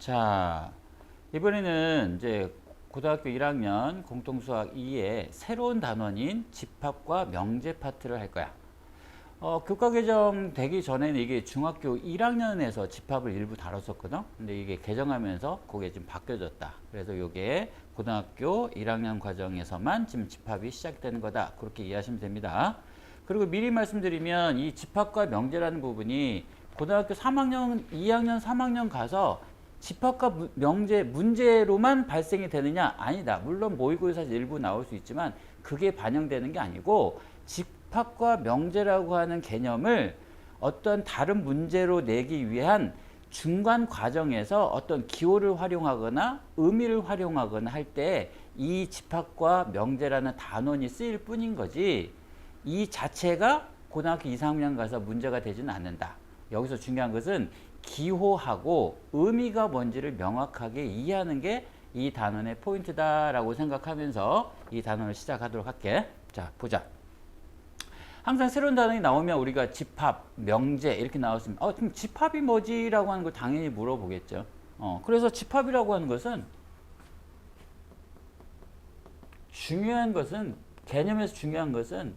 자, 이번에는 이제 고등학교 1학년 공통수학 2의 새로운 단원인 집합과 명제 파트를 할 거야. 어, 교과 개정 되기 전에는 이게 중학교 1학년에서 집합을 일부 다뤘었거든. 근데 이게 개정하면서 그게 좀 바뀌어졌다. 그래서 이게 고등학교 1학년 과정에서만 지금 집합이 시작되는 거다. 그렇게 이해하시면 됩니다. 그리고 미리 말씀드리면 이 집합과 명제라는 부분이 고등학교 3학년, 2학년, 3학년 가서 집합과 무- 명제, 문제로만 발생이 되느냐? 아니다. 물론 모의고사에서 일부 나올 수 있지만 그게 반영되는 게 아니고 집합과 명제라고 하는 개념을 어떤 다른 문제로 내기 위한 중간 과정에서 어떤 기호를 활용하거나 의미를 활용하거나 할 때 이 집합과 명제라는 단원이 쓰일 뿐인 거지 이 자체가 고등학교 2, 3학년 가서 문제가 되지는 않는다. 여기서 중요한 것은 기호하고 의미가 뭔지를 명확하게 이해하는 게 이 단원의 포인트다라고 생각하면서 이 단원을 시작하도록 할게. 자, 보자. 항상 새로운 단원이 나오면 우리가 집합, 명제 이렇게 나왔으면 어, 그럼 집합이 뭐지 라고 하는 걸 당연히 물어보겠죠. 어, 그래서 집합이라고 하는 것은 중요한 것은 개념에서 중요한 것은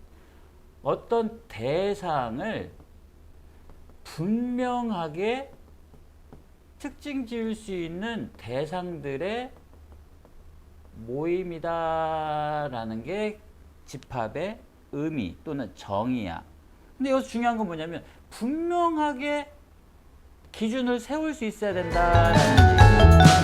어떤 대상을 분명하게 특징 지을 수 있는 대상들의 모임이다라는 게 집합의 의미 또는 정의야. 근데 여기서 중요한 건 뭐냐면 분명하게 기준을 세울 수 있어야 된다라는 얘기.